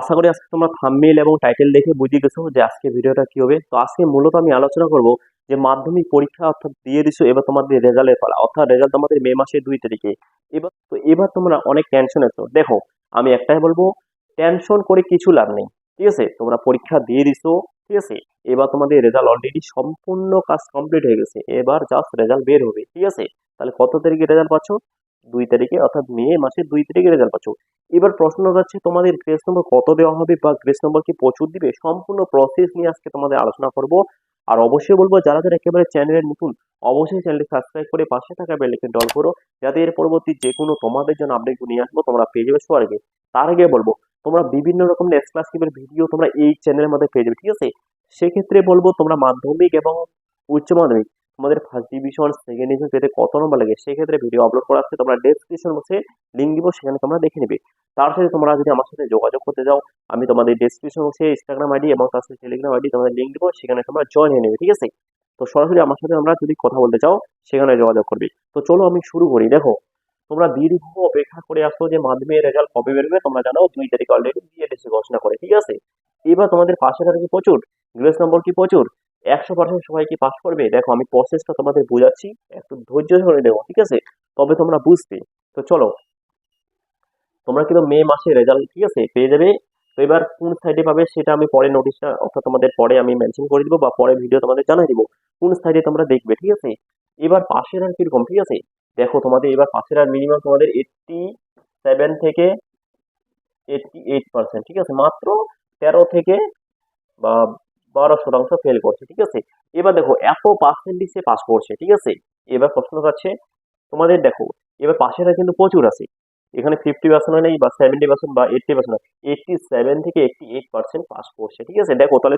আশা করি আজকে তোমরা থামমেল এবং টাইটেল দেখে বুঝে গেছো যে আজকে ভিডিওটা কি হবে। তো আজকে মূলত আমি আলোচনা করব যে মাধ্যমিক পরীক্ষা অর্থাৎ দিয়ে দিছো, এবার তোমাদের রেজাল্টের পালা অর্থাৎ রেজাল্ট তোমাদের মে মাসের দুই তারিখে। এবার তো এবার তোমরা অনেক টেনশন আছো দেখো, আমি একটাই বলব টেনশন করে কিছু লাভ নেই, ঠিক আছে? তোমরা পরীক্ষা দিয়ে দিছো, ঠিক আছে? এবার তোমাদের রেজাল্ট অলরেডি সম্পূর্ণ কাজ কমপ্লিট হয়ে গেছে। এবার জাস্ট রেজাল্ট বের হবে, ঠিক আছে? তাহলে কত তারিখে রেজাল্ট পাচ্ছ? দুই তারিখে, অর্থাৎ মে মাসের দুই তারিখে রেজাল্ট পাচ্ছ। এবার প্রশ্ন হচ্ছে তোমাদের গ্রেস নম্বর কত দেওয়া হবে বা গ্রেস নম্বর কি প্রচুর দিবে? সম্পূর্ণ প্রসেস নিয়ে আজকে তোমাদের আলোচনা করব। আর অবশ্যই বলব, যারা যারা একেবারে চ্যানেলের নতুন, অবশ্যই চ্যানেলটি সাবস্ক্রাইব করে পাশে থাকা বেলকে ডল করো। যাতে এর পরবর্তী যে কোনো তোমাদের জন্য আপডেট নিয়ে আসব, তোমরা পেয়ে যাবে সবার আগে তার আগে বলব, তোমরা বিভিন্ন রকম নেক্সট ক্লাস ভিডিও তোমরা এই চ্যানেলের মধ্যে পেয়ে যাবে, ঠিক আছে? সেক্ষেত্রে বলব, তোমরা মাধ্যমিক এবং উচ্চ মাধ্যমিক তোমাদের ফার্স্ট ডিভিশন সেকেন্ড ডিভিশন পেতে কত নম্বর লাগে, সেক্ষেত্রে ভিডিও আপলোড করা আছে, তোমরা ডেসক্রিপশন বক্সে লিঙ্ক দিব, সেখানে তোমরা দেখে নেবে। তার সাথে তোমরা যদি আমার সাথে যোগাযোগ করতে যাও আমি তোমাদের ডেসক্রিপশন বক্সে ইনস্টাগ্রাম আইডি এবং তার সাথে টেলিগ্রাম আইডি তোমাদের লিঙ্ক দিব, সেখানে তোমরা জয়েন হয়ে নেবে, ঠিক আছে? তো সরাসরি আমার সাথে আমরা যদি কথা বলতে চাও, সেখানে যোগাযোগ করবে। তো চলো আমি শুরু করি, দেখো। তোমরা দীর্ঘ অপেক্ষা করে আসো যে মাধ্যমিকের রেজাল্ট কবে বেরোবে, তোমরা জানো দুই তারিখ অলরেডি দিয়েছে ঘোষণা করে, ঠিক আছে? এবার তোমাদের পাশে থাকে প্রচুর, গ্রেস নম্বর কি প্রচুর? একশো পার্সেন্ট সবাই কি পাস করবে? দেখো, আমি প্রসেসটা তোমাদের বোঝাচ্ছি, একটু ধৈর্য ধরে দেবো ঠিক আছে? তবে তোমরা বুঝবে তো চলো, তোমরা কিন্তু মে মাসে রেজাল্ট ঠিক আছে, পেয়ে যাবে। তো এবার কোন সাইডে পাবে সেটা আমি পরে নোটিশটা অর্থাৎ তোমাদের পরে আমি মেনশন করে দিব বা পরে ভিডিও তোমাদের জানাই দিব, কোন সাইডে তোমরা দেখবে, ঠিক আছে? এবার পাশের আর কীরকম, ঠিক আছে? দেখো, তোমাদের এবার পাশের আর মিনিমাম তোমাদের এইটটি সেভেন থেকে এইটটি এইট পার্সেন্ট ঠিক আছে? মাত্র তেরো থেকে বা বারো শতাংশ ফেল করছে, ঠিক আছে? এবার দেখো, এত পার্সেন্টেজে পাস করছে, ঠিক আছে? এবার প্রশ্ন হচ্ছে তোমাদের দেখো, এবার পাশেরা কিন্তু প্রচুর আছে। এখানে ফিফটি পার্সেন্ট নেই বা সেভেন্টি পার্সেন্ট বা এইটটি পার্সেন্ট এইটটি সেভেন থেকে এইটটি এইট পার্সেন্ট পাস করছে, ঠিক আছে? দেখো তাহলে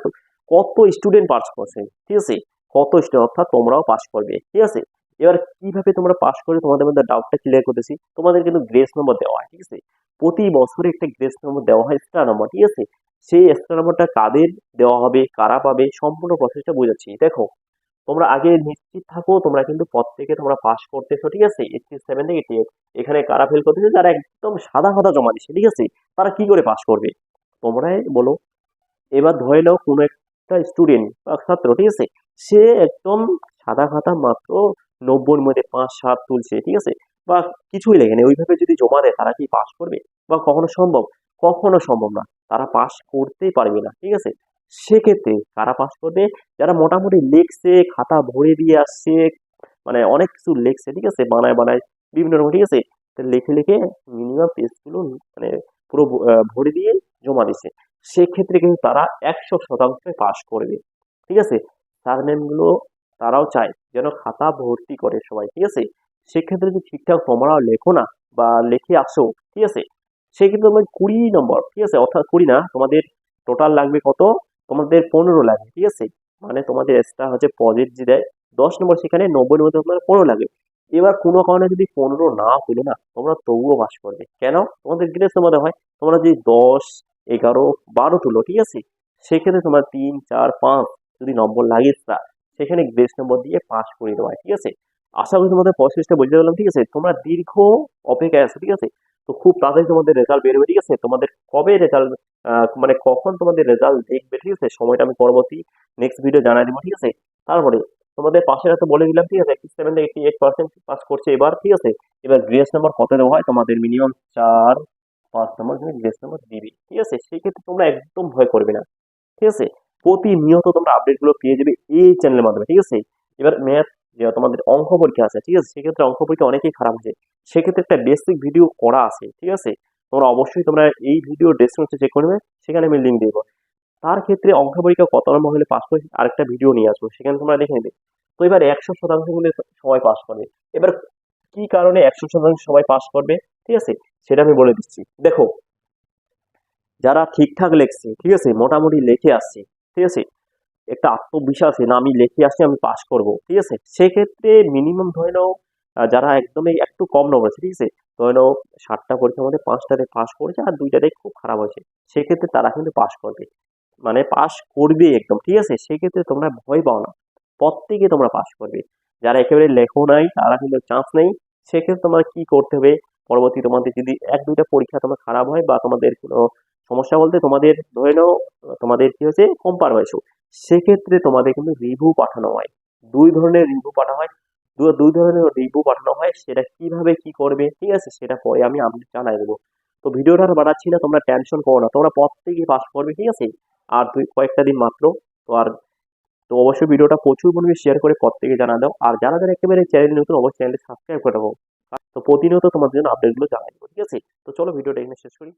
কত স্টুডেন্ট পাস করছে, ঠিক আছে? কত স্টুডেন্ট অর্থাৎ তোমরাও পাস করবে, ঠিক আছে? এবার কীভাবে তোমরা পাস করে তোমাদের মধ্যে ডাউটটা ক্লিয়ার করতেছি। তোমাদের কিন্তু গ্রেস নম্বর দেওয়া হয়, ঠিক আছে? প্রতি বছরে একটা গ্রেস নম্বর দেওয়া হয় স্টার নম্বর ঠিক আছে? সেই এক্সট্রা নম্বরটা কাদের দেওয়া হবে, কারা পাবে, সম্পূর্ণ প্রসেসটা বোঝাচ্ছি। দেখো, তোমরা আগে নিশ্চিত থাকো, তোমরা কিন্তু থেকে তোমরা পাস করতেছো, ঠিক আছে? এইটটি সেভেন থেকে এইটটি এখানে কারা ফেল করতেছে? যারা একদম সাদা খাতা জমা দিচ্ছে ঠিক আছে? তারা কি করে পাস করবে? তোমরাই বলো। এবার ধরে নাও কোনো একটা স্টুডেন্ট বা ছাত্র, ঠিক আছে? সে একদম সাদা খাতা মাত্র নব্বইয়ের মধ্যে পাঁচ, সাত তুলছে, ঠিক আছে? বা কিছুই লেগেনি ওইভাবে যদি জমা দেয়, তারা কি পাস করবে? বা কখনো সম্ভব? কখনো সম্ভব না। তারা পাস করতেই পারবে না, ঠিক আছে? সেক্ষেত্রে কারা পাস করবে? যারা মোটামুটি লিখছে, খাতা ভরে দিয়ে আসছে মানে অনেক কিছু লিখছে, ঠিক আছে? বানায় বানায় বিভিন্ন রকম, ঠিক আছে? লেখে লিখে মিনিমাম পেজগুলো মানে পুরো ভরে দিয়ে জমা দিছে। সেক্ষেত্রে কিন্তু তারা একশো শতাংশে পাস করবে, ঠিক আছে? সারনেমগুলো তারাও চায় যেন খাতা ভর্তি করে সবাই, ঠিক আছে? সেক্ষেত্রে যদি ঠিকঠাক তোমরাও লেখো না বা লিখে আসো, ঠিক আছে? সেক্ষেত্রে তোমার কুড়ি নম্বর ঠিক আছে? অর্থাৎ কুড়ি না তোমাদের টোটাল লাগবে কত? তোমাদের পনেরো লাগবে ঠিক আছে? মানে তোমাদের এক্সট্রা হচ্ছে পজিট যে দেয় দশ নম্বর সেখানে নব্বই মধ্যে তোমার পনেরো লাগবে। এবার কোনো কারণে যদি পনেরো না পেল না তোমরা তবুও পাস করবে। কেন? তোমাদের গ্রেস নম্বর হয় তোমরা যদি দশ এগারো বারো তুলো ঠিক আছে? সেক্ষেত্রে তোমার তিন চার পাঁচ যদি নম্বর লাগে extra, সেখানে গ্রেস নম্বর দিয়ে পাস করে দেওয়া হয় ঠিক আছে? আশা করি তোমাদের প্রসেসটা বুঝতে পারলাম ঠিক আছে? তোমরা দীর্ঘ অপেক্ষায় আছো ঠিক আছে? তো খুব তাড়াতাড়ি তোমাদের রেজাল্ট বেরোবে ঠিক আছে তোমাদের কবে রেজাল্ট মানে কখন তোমাদের রেজাল্ট দেখবে ঠিক আছে সময়টা আমি পরবর্তী নেক্সট ভিডিও জানাই দেবো, ঠিক আছে? তারপরে তোমাদের পাশের তো বলে দিলাম, ঠিক আছে? Seven eighty eight percent pass করছে এবার, ঠিক আছে? এবার গ্রেস নাম্বার কত দেওয়া হয়? তোমাদের মিনিমাম চার, পাঁচ নম্বর তুমি গ্রেস নাম্বার দিবি, ঠিক আছে? সেই ক্ষেত্রে তোমরা একদম ভয় করবে না, ঠিক আছে? প্রতিনিয়ত তোমরা আপডেটগুলো পেয়ে যাবে এই চ্যানেলের মাধ্যমে, ঠিক আছে? এবার ম্যাথ যে তোমাদের অঙ্ক পরীক্ষা আছে, ঠিক আছে? সেক্ষেত্রে অঙ্ক পরীক্ষা অনেকেই খারাপ হয়েছে সেক্ষেত্রে একটা বেসিক ভিডিও করা আছে, ঠিক আছে? তোমরা অবশ্যই তোমরা এই ভিডিও ডেসক্রিপশনে চেক করবে সেখানে আমি লিঙ্ক দেবো। তার ক্ষেত্রে অঙ্ক পরীক্ষা কত নম্বর হলে পাস করে আরেকটা ভিডিও নিয়ে আসব, সেখানে তোমরা দেখে নেবে। তো এবার একশো শতাংশ হলে সবাই পাস করবে। এবার কি কারণে একশো শতাংশ সবাই পাস করবে, ঠিক আছে? সেটা আমি বলে দিচ্ছি। দেখো, যারা ঠিকঠাক লেখছে, ঠিক আছে? মোটামুটি লেখে আসছে, ঠিক আছে? একটা আত্মবিশ্বাস না আমি লেখে আসছি আমি পাস করব, ঠিক আছে? সেক্ষেত্রে মিনিমাম ধরে নাও যারা একদমই একটু কম নম্বর আছে, ঠিক আছে? ধরে নাও, ষাটটা পরীক্ষার মধ্যে পাঁচটাতে পাস করেছে আর দুইটাতে খুব খারাপ হয়েছে। সেক্ষেত্রে তারা কিন্তু পাস করবে। মানে পাস করবে একদম, ঠিক আছে? সেক্ষেত্রে তোমরা ভয় পাও না। প্রত্যেকে তোমরা পাস করবে। যারা একেবারে লেখো নাই, তারা কিন্তু চান্স নেই। সেক্ষেত্রে তোমার কি করতে হবে? পরবর্তী তোমাদের যদি এক, দুইটা পরীক্ষা তোমার খারাপ হয় বা তোমাদের কোনো সমস্যা বলতে তোমাদের ধরে নাও, তোমাদের কি হয়েছে? কম পার হয়েছো। সেক্ষেত্রে তোমাদের কিন্তু রিভিউ পাঠানো হয়। দুই ধরনের রিভিউ পাঠানো হয়। দুই ধরনের রিভিউ পাঠানো হয়। সেটা কীভাবে কি করবে, ঠিক আছে? সেটা পরে আমি আপডেট জানাই দেবো। তো ভিডিওটা আর বাড়াচ্ছি না, তোমরা টেনশন করো না। তোমরা প্রত্যেকেই পাস করবে, ঠিক আছে? আর দুই, কয়েকটা দিন মাত্র। তো আর, তো অবশ্যই ভিডিওটা প্রচুর পরিমাণে শেয়ার করে প্রত্যেকে জানা দাও। আর যারা যারা একেবারে চ্যানেল নতুন, অবশ্যই চ্যানেলটি সাবস্ক্রাইব করে দেবো তো প্রতিনিয়ত তোমাদের জন্য আপডেটগুলো জানাই দেবো, ঠিক আছে? তো চলো ভিডিওটা এখানে শেষ করি।